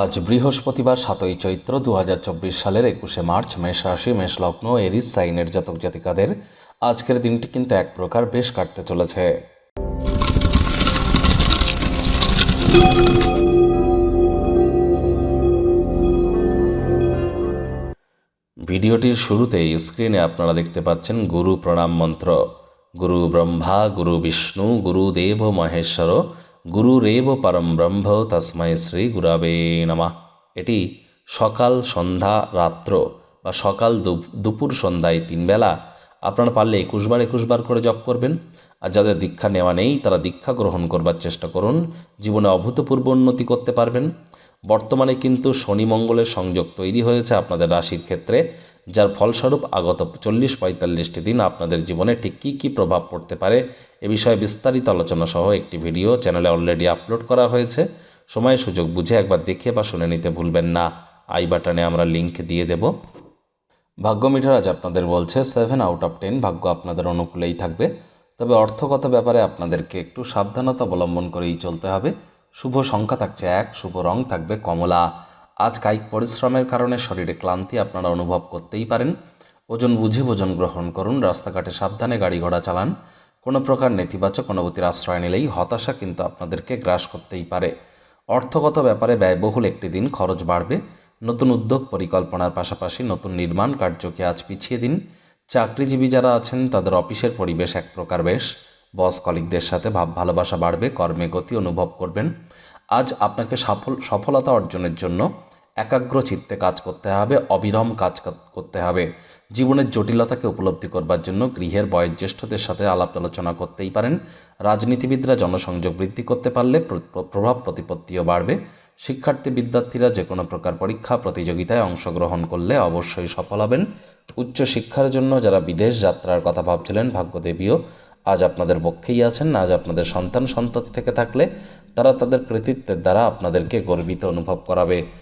আজ বৃহস্পতিবার, সাতই চৈত্র দু হাজার চব্বিশ সালের একুশে মার্চ, মেষ রাশি, মেষ লগ্ন, এরিস সাইনের জাতক জাতিকাদের আজকের দিনটি কিন্তু এক প্রকার বেশ কাটতে চলেছে। ভিডিওটির শুরুতেই স্ক্রিনে আপনারা দেখতে পাচ্ছেন গুরু প্রণাম মন্ত্র। গুরু ব্রহ্মা, গুরু বিষ্ণু, গুরু দেব মহেশ্বর গুরু রেব পরম ব্রহ্ম তস্মৈ শ্রী গুরাবে নমা। এটি সকাল সন্ধ্যা রাত্র বা সকাল দুপুর সন্ধ্যায় তিন বেলা। আপনারা পারলে একুশবার একুশবার করে জপ করবেন। আর যাদের দীক্ষা নেওয়া নেই, তারা দীক্ষা গ্রহণ করবার চেষ্টা করুন। জীবনে অভূতপূর্ব উন্নতি করতে পারবেন। বর্তমানে কিন্তু শনি মঙ্গলের সংযোগ তৈরি হয়েছে আপনাদের রাশির ক্ষেত্রে। যার ফলস্বরূপ আগত চল্লিশ পঁয়তাল্লিশটি দিন আপনাদের জীবনে ঠিক কী কী প্রভাব পড়তে পারে এ বিষয়ে বিস্তারিত আলোচনা সহ একটি ভিডিও চ্যানেলে অলরেডি আপলোড করা হয়েছে। সময় সুযোগ বুঝে একবার দেখে বা শুনে নিতে ভুলবেন না। আই বাটনে আমরা লিংক দিয়ে দেব। ভাগ্য মিটার আজ আপনাদের বলছে সেভেন আউট অফ টেন ভাগ্য আপনাদের অনুকূলেই থাকবে। তবে অর্থগত ব্যাপারে আপনাদেরকে একটু সাবধানতা অবলম্বন করেই চলতে হবে। শুভ সংখ্যা থাকছে এক, শুভ রং থাকবে কমলা। আজ কায়িক পরিশ্রমের কারণে শরীরে ক্লান্তি আপনারা অনুভব করতেই পারেন। ওজন বুঝে ভোজন গ্রহণ করুন, রাস্তাঘাটে সাবধানে গাড়ি ঘোড়া চালান। কোনো প্রকার নেতিবাচক অনুভূতির আশ্রয় নিলেই হতাশা কিন্তু আপনাদেরকে গ্রাস করতেই পারে। অর্থগত ব্যাপারে ব্যয়বহুল একটি দিন খরচ বাড়বে। নতুন উদ্যোগ পরিকল্পনার পাশাপাশি নতুন নির্মাণ কার্যকে আজ পিছিয়ে দিন। চাকরিজীবী যারা আছেন, তাদের অফিসের পরিবেশ এক প্রকার বেশ। বস কলিকদের সাথে ভাব ভালোবাসা বাড়বে, কর্মে গতি অনুভব করবেন। আজ আপনাকে সফল, সফলতা অর্জনের জন্য একাগ্র চিত্তে কাজ করতে হবে, অবিরাম কাজ করতে হবে। জীবনের জটিলতাকে উপলব্ধি করবার জন্য গৃহের বয়োজ্যেষ্ঠদের সাথে আলাপ আলোচনা করতেই পারেন। রাজনীতিবিদরা জনসংযোগ বৃদ্ধি করতে পারলে প্র- প্র- প্রভাব প্রতিপত্তিও বাড়বে। শিক্ষার্থী বিদ্যার্থীরা যে কোনো প্রকার পরীক্ষা, প্রতিযোগিতায় অংশগ্রহণ করলে অবশ্যই সফল হবেন। উচ্চ শিক্ষার জন্য যারা বিদেশ যাত্রার কথা ভাবছিলেন, ভাগ্যদেবীও আজ আপনাদের পক্ষেই আছেন। আজ আপনাদের সন্তান সন্ততি থেকে থাকলে তারা তাদের কৃতিত্বের দ্বারা আপনাদেরকে গর্বিত অনুভব করাবে।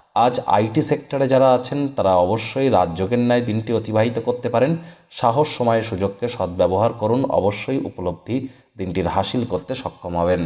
আজ আইটি সেক্টরে যারা আছেন, তারা অবশ্যই রাজ্যকের ন্যায় দিনটি অতিবাহিত করতে পারেন। সাহস, সময়, সুযোগকে সদ্ব্যবহার করুন। অবশ্যই উপলব্ধি দিনটির হাসিল করতে সক্ষম হবেন।